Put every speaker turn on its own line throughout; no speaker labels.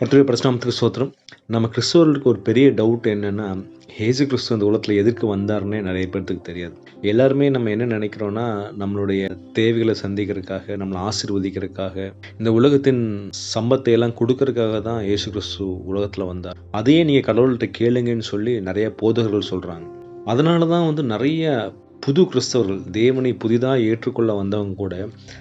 கர்த்தருடைய பிரச்சனாமத்துக்கு சோத்திரம் நம்ம கிறிஸ்தவர்களுக்கு ஒரு பெரிய டவுட் என்னென்னா ஏசு கிறிஸ்து அந்த உலகத்தில் எதுக்கு வந்தாருன்னே நிறைய பேர்த்துக்கு தெரியாது. எல்லாருமே நம்ம என்ன நினைக்கிறோன்னா நம்மளுடைய தேவைகளை சந்திக்கிறதுக்காக நம்மளை ஆசிர்வதிக்கிறதுக்காக இந்த உலகத்தின் சம்பத்தை எல்லாம் கொடுக்கறதுக்காக தான் ஏசு கிறிஸ்து உலகத்தில் வந்தார். அதையே நீங்கள் கடவுள்கிட்ட கேளுங்கன்னு சொல்லி நிறைய போதகர்கள் சொல்கிறாங்க அதனால தான் வந்து நிறைய புது கிறிஸ்தவர்கள் தேவனை புதிதாக ஏற்றுக்கொள்ள வந்தவங்க கூட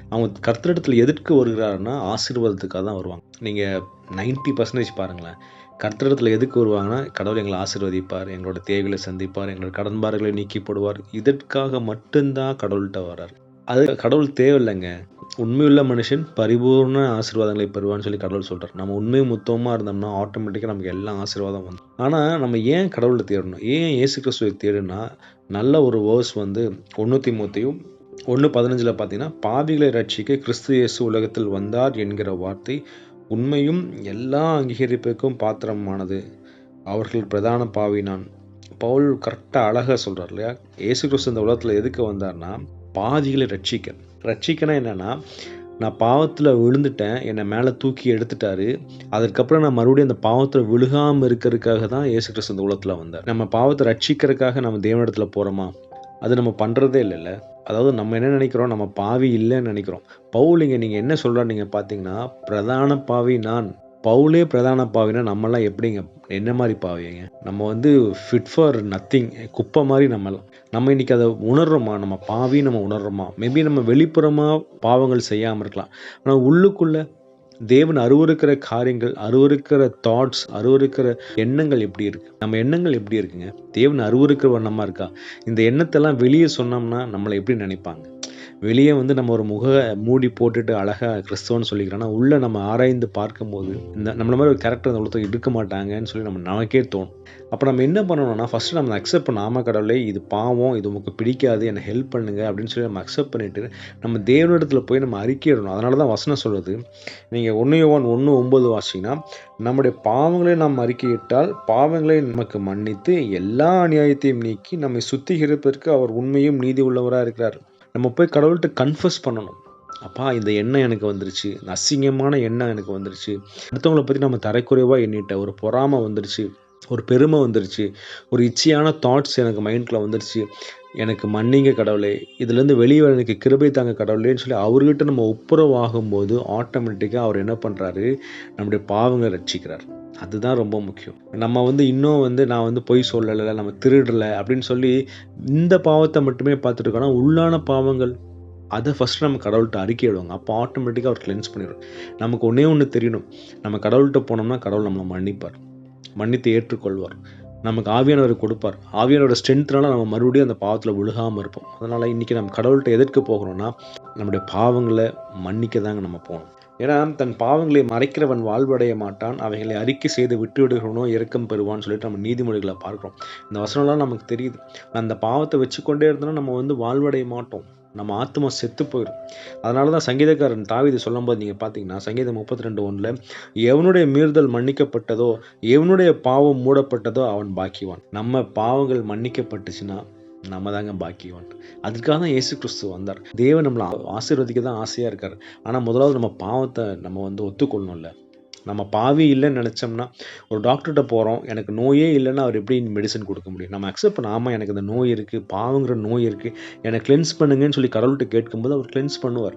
அவங்க கர்த்தரிடத்தில் எதற்கு வருகிறாருன்னா ஆசீர்வாதத்துக்காக தான் வருவாங்க. நீங்கள் நைன்ட்டி பர்சன்டேஜ் பாருங்களேன். கர்த்தரிடத்தில் எதுக்கு வருவாங்கன்னா கடவுள் எங்களை ஆசீர்வதிப்பார் எங்களோட தேவைகளை சந்திப்பார் எங்களோட கடன்பார்களை நீக்கி போடுவார் இதற்காக மட்டும்தான் கடவுள்கிட்ட வர்றார் அது கடவுள் தேவையில்லைங்க. உண்மையுள்ள மனுஷன் பரிபூர்ண ஆசீர்வாதங்களை பெறுவான்னு சொல்லி கடவுள் சொல்கிறார் நம்ம உண்மை முத்தமாக இருந்தோம்னா ஆட்டோமேட்டிக்காக நமக்கு எல்லா ஆசீர்வாதம் வந்து ஆனால் நம்ம ஏன் கடவுளை தேடணும்? ஏன் இயேசு கிறிஸ்துவை தேடுனா நல்ல ஒரு வேர்ஸ் வந்து ஒன்றுத்தி மூத்தையும் ஒன்று பதினஞ்சில் பார்த்தீங்கன்னா பாவிகளை ரட்சிக்க கிறிஸ்து இயேசு உலகத்தில் வந்தார் என்கிற வார்த்தை உண்மையும் எல்லா அங்கீகரிப்புக்கும் பாத்திரமானது. அவர்கள் பிரதான பாவி நான் பவுல் கரெக்டாக அழகாக சொல்கிறார் இல்லையா? ஏசு கிறிஸ்து இந்த உலகத்தில் எதுக்கு வந்தார்னா பாதிகளை ரட்சிக்க ரட்சிக்கனா என்னென்னா நான் பாவத்தில் விழுந்துட்டேன் என்னை மேலே தூக்கி எடுத்துட்டாரு. அதுக்கப்புறம் நான் மறுபடியும் அந்த பாவத்தில் விழுகாமல் இருக்கிறதுக்காக தான் ஏசு கிறிஸ்து இந்த உலகத்தில் வந்தார். நம்ம பாவத்தை ரட்சிக்கிறதுக்காக நம்ம தேவனிடத்தில் போகிறோமா அது நம்ம பண்ணுறதே இல்லைல்ல அதாவது நம்ம என்ன நினைக்கிறோம்? நம்ம பாவி இல்லைன்னு நினைக்கிறோம். பவுலிங்க நீங்கள் என்ன சொல்கிறான்னு நீங்கள் பார்த்தீங்கன்னா பிரதான பாவி நான் பவுலே பிரதான பாவினா நம்மலாம் எப்படிங்க? என்ன மாதிரி பாவிங்க? நம்ம வந்து ஃபிட் ஃபார் நத்திங் குப்பை மாதிரி நம்மலாம் நம்ம இன்னைக்கு அதை உணர்றோமா? நம்ம பாவி நம்ம உணர்றோமா? மேபி நம்ம வெளிப்புறமாக பாவங்கள் செய்யாமல் இருக்கலாம். ஆனால் உள்ளுக்குள்ள தேவன் அருவருக்கிற காரியங்கள் அருவருக்கிற தாட்ஸ் அருவருக்கிற எண்ணங்கள் எப்படி இருக்கு? நம்ம எண்ணங்கள் எப்படி இருக்குங்க? தேவன் அருவருக்கிற வண்ணமாக இருக்கா? இந்த எண்ணத்தெல்லாம் வெளியே சொன்னோம்னா நம்மளை எப்படி நினைப்பாங்க? வெளியே வந்து நம்ம ஒரு முக மூடி போட்டுட்டு அழகாக கிறிஸ்தவன்னு சொல்லிக்கிறோம் ஆனால் உள்ளே நம்ம ஆராய்ந்து பார்க்கும்போது இந்த நம்மள மாதிரி ஒரு கேரக்டர் அந்த உலகத்தை இருக்க மாட்டாங்கன்னு சொல்லி நம்ம நமக்கே தோணும். அப்போ நம்ம என்ன பண்ணணும்னா ஃபஸ்ட்டு நம்ம அக்செப்ட் பண்ண ஆமா கடவுளே இது பாவம் இது உங்களுக்கு பிடிக்காது என்னை ஹெல்ப் பண்ணுங்க அப்படின்னு சொல்லி நம்ம அக்செப்ட் பண்ணிட்டு நம்ம தேவனிடத்தில் போய் நம்ம அறிக்கையிடணும். அதனால தான் வசனம் சொல்லுது. நீங்கள் ஒன்று யோவான் ஒன்று ஒம்பது வாசிங்கன்னா நம்முடைய பாவங்களை நாம் அறிக்கையிட்டால் பாவங்களை நமக்கு மன்னித்து எல்லா அநியாயத்தையும் நீக்கி நம்மை சுத்திகரிப்பதற்கு அவர் உண்மையும் நீதி உள்ளவராக இருக்கிறார் நம்ம போய் கடவுள்கிட்ட கன்ஃபஸ் பண்ணணும். அப்பா இந்த எண்ணம் எனக்கு வந்துருச்சு. இந்த அசிங்கமான எண்ணம் எனக்கு வந்துருச்சு. அடுத்தவங்களை பற்றி நம்ம தரைக்குறைவாக எண்ணிட்ட ஒரு பொறாமை வந்துருச்சு. ஒரு பெருமை வந்துருச்சு. ஒரு இச்சையான தாட்ஸ் எனக்கு மைண்டில் வந்துருச்சு. எனக்கு மன்னிங்க கடவுளே. இதுலேருந்து வெளியே வர எனக்கு கிருபை தாங்க கடவுளேன்னு சொல்லி அவர்கிட்ட நம்ம ஒப்புரவாகும் போது ஆட்டோமேட்டிக்காக அவர் என்ன பண்ணுறாரு நம்முடைய பாவங்களை ரட்சிக்கிறார். அதுதான் ரொம்ப முக்கியம். நம்ம வந்து இன்னும் வந்து நான் வந்து பொய் சொல்லலை நம்ம திருடலை அப்படின்னு சொல்லி இந்த பாவத்தை மட்டுமே பார்த்துட்டு உள்ளான பாவங்கள் அதை ஃபஸ்ட்டு நம்ம கடவுள்கிட்ட அறிக்கையிடுவாங்க அப்போ ஆட்டோமேட்டிக்காக அவர் கிளென்ஸ் பண்ணிடும் நமக்கு ஒன்றே ஒன்று தெரியணும். நம்ம கடவுள்கிட்ட போனோம்னா கடவுள் நம்மளை மன்னிப்பார். மன்னித்து ஏற்றுக்கொள்வார். நமக்கு ஆவியானவர் கொடுப்பார். ஆவியானோட ஸ்ட்ரென்த்னால நம்ம மறுபடியும் அந்த பாவத்தில் விழுகாமல் இருப்போம். அதனால் இன்றைக்கி நம்ம கடவுள்கிட்ட எதற்கு போகிறோம்னா நம்முடைய பாவங்களை மன்னிக்க தாங்க நம்ம போகணும். ஏன்னா தன் பாவங்களை மறைக்கிறவன் வாழ்வடைய மாட்டான் அவைகளை அறிக்கை செய்து விட்டுவிடுகிறவனோ இறக்கம் பெறுவான்னு சொல்லிட்டு நம்ம நீதிமொழிகளை பார்க்குறோம். இந்த வசனம்லாம் நமக்கு தெரியுது. அந்த பாவத்தை வச்சுக்கொண்டே இருந்தோம்னா நம்ம வந்து வாழ்வடைய மாட்டோம். நம்ம ஆத்மா செத்து போயிடும் அதனால தான் சங்கீதக்காரன் தாவிது சொல்லும்போது நீங்கள் பார்த்தீங்கன்னா சங்கீதம் முப்பத்தி ரெண்டு ஒன்றில் எவனுடைய மீறுதல் மன்னிக்கப்பட்டதோ எவனுடைய பாவம் மூடப்பட்டதோ அவன் பாக்கிவான் நம்ம பாவங்கள் மன்னிக்கப்பட்டுச்சுன்னா நம்ம தாங்க பாக்கியவான். அதுக்காக தான் இயேசு கிறிஸ்து வந்தார். தேவன் நம்மளை ஆசீர்வதிக்க தான் ஆசையாக இருக்கார். ஆனால் முதலாவது நம்ம பாவத்தை நம்ம வந்து ஒத்துக்கொள்ளணும்ல. நம்ம பாவி இல்லைன்னு நினச்சோம்னா ஒரு டாக்டர்கிட்ட போகிறோம் எனக்கு நோயே இல்லைன்னா அவர் எப்படி மெடிசன் கொடுக்க முடியும்? நம்ம அக்செப்ட் பண்ண ஆமாம் எனக்கு இந்த நோய் இருக்குது பாவங்கிற நோய் இருக்குது என்னை கிளென்ஸ் பண்ணுங்கன்னு சொல்லி கடவுள்கிட்ட கேட்கும்போது அவர் கிளென்ஸ் பண்ணுவார்.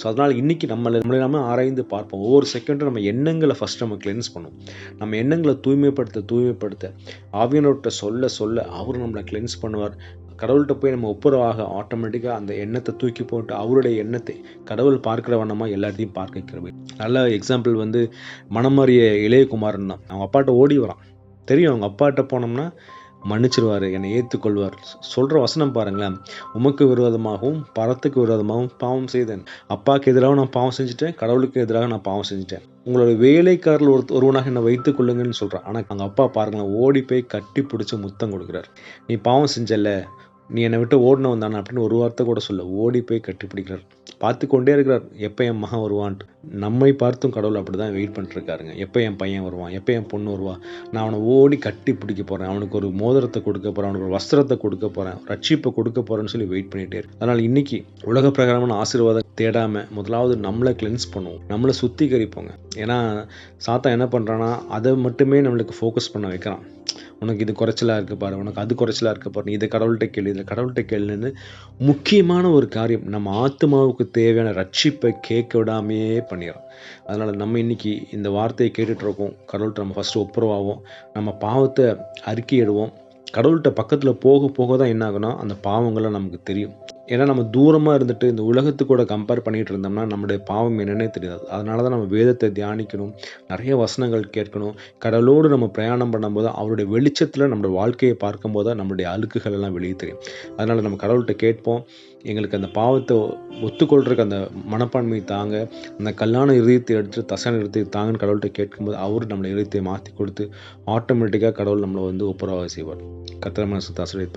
ஸோ அதனால் இன்றைக்கி நம்மளை நம்மளை நம்ம ஆராய்ந்து பார்ப்போம். ஒவ்வொரு செகண்டும் நம்ம எண்ணங்களை ஃபஸ்ட் நம்ம கிளென்ஸ் பண்ணும். நம்ம எண்ணங்களை தூய்மைப்படுத்த தூய்மைப்படுத்த ஆவியனோட்ட சொல்ல சொல்ல அவர் நம்மளை கிளென்ஸ் பண்ணுவார். கடவுள்கிட்ட போய் நம்ம ஒப்புரவாக ஆட்டோமேட்டிக்காக அந்த எண்ணத்தை தூக்கி போட்டு அவருடைய எண்ணத்தை கடவுள் பார்க்குற வண்ணமாக எல்லாத்தையும் பார்க்க வைக்கிறவை நல்ல எக்ஸாம்பிள் வந்து மனமாரிய இளையகுமாரன் தான். அவங்க அப்பாட்ட ஓடி வரான். தெரியும் அவங்க அப்பாட்ட போனோம்னா மன்னிச்சிருவார் என்னை ஏற்றுக்கொள்வார் சொல்கிற வசனம் பாருங்களேன். உமக்கு விரோதமாகவும் பரத்துக்கு விரோதமாகவும் பாவம் செய்தேன். அப்பாவுக்கு எதிராக நான் பாவம் செஞ்சுட்டேன். கடவுளுக்கு எதிராக நான் பாவம் செஞ்சுட்டேன். உங்களோட வேலைக்காரில் ஒரு ஒருவனாக என்னை வைத்துக் கொள்ளுங்கன்னு சொல்கிறான் ஆனால் அங்கே அப்பா பாருங்களேன் ஓடி போய் கட்டி பிடிச்சி முத்தம் கொடுக்குறாரு. நீ பாவம் செஞ்சல நீ என்னை விட்டு ஓடினவன் தானே அப்படின்னு ஒரு வார்த்தை கூட சொல்ல. ஓடி போய் கட்டிப்பிடிக்கிறார். பார்த்து கொண்டே இருக்கிறார். எப்போ என் மகன் வருவான்ட்டு. நம்மை பார்த்தும் கடவுள் அப்படி தான் வெயிட் பண்ணிட்டுருக்காருங்க. எப்போ என் பையன் வருவான்? எப்போ என் பொண்ணு வருவா? நான் அவனை ஓடி கட்டி பிடிக்க போகிறேன் அவனுக்கு ஒரு மோதிரத்தை கொடுக்க போகிறேன் அவனுக்கு ஒரு வஸ்திரத்தை கொடுக்க போகிறேன் ரட்சிப்பை கொடுக்க போகிறேன்னு சொல்லி வெயிட் பண்ணிகிட்டே இருக்கு. அதனால் இன்னைக்கு உலக பிரகாரமான ஆசீர்வாதம் தேடாமல் முதலாவது நம்மளை கிளென்ஸ் பண்ணுவோம். நம்மளை சுத்திகரிப்போங்க. ஏன்னா சாத்தா என்ன பண்ணுறான்னா அதை மட்டுமே நம்மளுக்கு ஃபோக்கஸ் பண்ண வைக்கிறான். உனக்கு இது குறைச்சலாக இருக்குது பாரு உனக்கு அது குறைச்சலாக இருக்கு பாரு நீ இதை கடவுள்கிட்ட கேள்வி இதில் கடவுள்கிட்ட கேள்வின்னு முக்கியமான ஒரு காரியம் நம்ம ஆத்மாவுக்கு தேவையான ரட்சிப்பை கேட்க விடாமையே பண்ணிடுறோம். அதனால் நம்ம இன்னைக்கு இந்த வார்த்தையை கேட்டுட்ருக்கோம் கடவுள்கிட்ட நம்ம ஃபஸ்ட்டு ஒப்புரவாகும் நம்ம பாவத்தை அறிக்கையிடுவோம். கடவுள்கிட்ட பக்கத்தில் போக போக தான் என்ன ஆகுனா அந்த பாவங்கள்லாம் நமக்கு தெரியும். ஏன்னா நம்ம தூரமாக இருந்துட்டு இந்த உலகத்து கூட கம்பேர் பண்ணிகிட்டு இருந்தோம்னா நம்முடைய பாவம் என்னன்னே தெரியாது. அதனால தான் நம்ம வேதத்தை தியானிக்கணும் நிறைய வசனங்கள் கேட்கணும். கடலோடு நம்ம பிரயாணம் பண்ணும்போது அவருடைய வெளிச்சத்தில் நம்மளோட வாழ்க்கையை பார்க்கும்போது நம்மளுடைய அழுக்குகள் எல்லாம் வெளியே தெரியும். அதனால் நம்ம கடவுள்கிட்ட கேட்போம் எங்களுக்கு அந்த பாவத்தை ஒத்துக்கொள்றதுக்கு அந்த மனப்பான்மை தாங்க அந்த கல்லான இறுதியத்தை எடுத்து தசன இறுதியை தாங்கன்னு கடவுள்கிட்ட கேட்கும்போது அவர் நம்மளை இறுதியை மாற்றி கொடுத்து ஆட்டோமேட்டிக்காக கடவுள் நம்மளை வந்து ஒப்புரவாக செய்வார் கத்திர மனசு தசரை